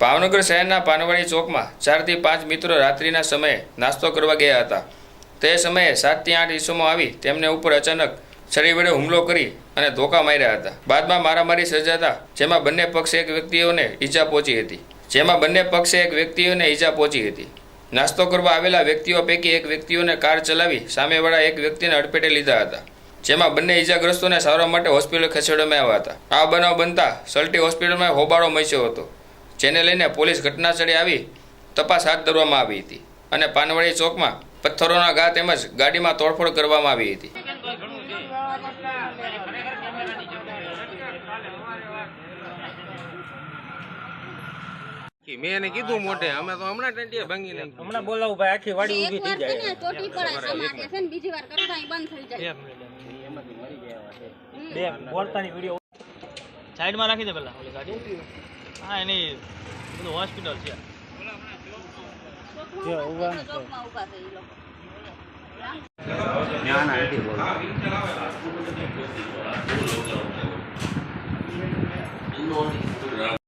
ભાવનગર શહેરના પાનવાડી ચોકમાં ચારથી પાંચ મિત્રો રાત્રિના સમયે નાસ્તો કરવા ગયા હતા. તે સમયે સાતથી આઠ ઈસમો આવી તેમને ઉપર અચાનક છરી વડે હુમલો કરી અને ધોકા માર્યા હતા. બાદમાં મારામારી સર્જાતા જેમાં બંને પક્ષે એક વ્યક્તિઓને ઈજા પહોંચી હતી. જેમાં બંને પક્ષે એક વ્યક્તિઓને ઈજા પહોંચી હતી. નાસ્તો કરવા આવેલા વ્યક્તિઓ પૈકી એક વ્યક્તિઓને કાર ચલાવી સામેવાળા એક વ્યક્તિને અડપેટે લીધા હતા. જેમાં બંને ઈજાગ્રસ્તોને સારવાર માટે હોસ્પિટલ ખસેડવામાં આવ્યા હતા. આ બનાવ બનતા સલટી હોસ્પિટલમાં હોબાળો મચ્યો હતો. જેને લઈને પોલીસ ઘટના સ્થળે આવી તપાસ હાથ ધરવામાં આવી હતી અને પાનવાડી ચોકમાં પથ્થરોના ઘા તેમજ ગાડીમાં તોડફોડ કરવામાં આવી હતી. મેં એને કીધું મોઢે અમે તો હમણાં ટંટીએ ભાંગી નાખી. હમણાં બોલાવું ભાઈ આખી વાડી ઊભી થઈ જાય. ચોટી પડાય સમાજે છે ને બીજી વાર કરતા બંધ થઈ જાય. બે બોલતાની વિડિયો. સાઈડમાં રાખી દે પેલા ઓલી ગાડી. હા એની બધું હોસ્પિટલ છે. જ્ઞાન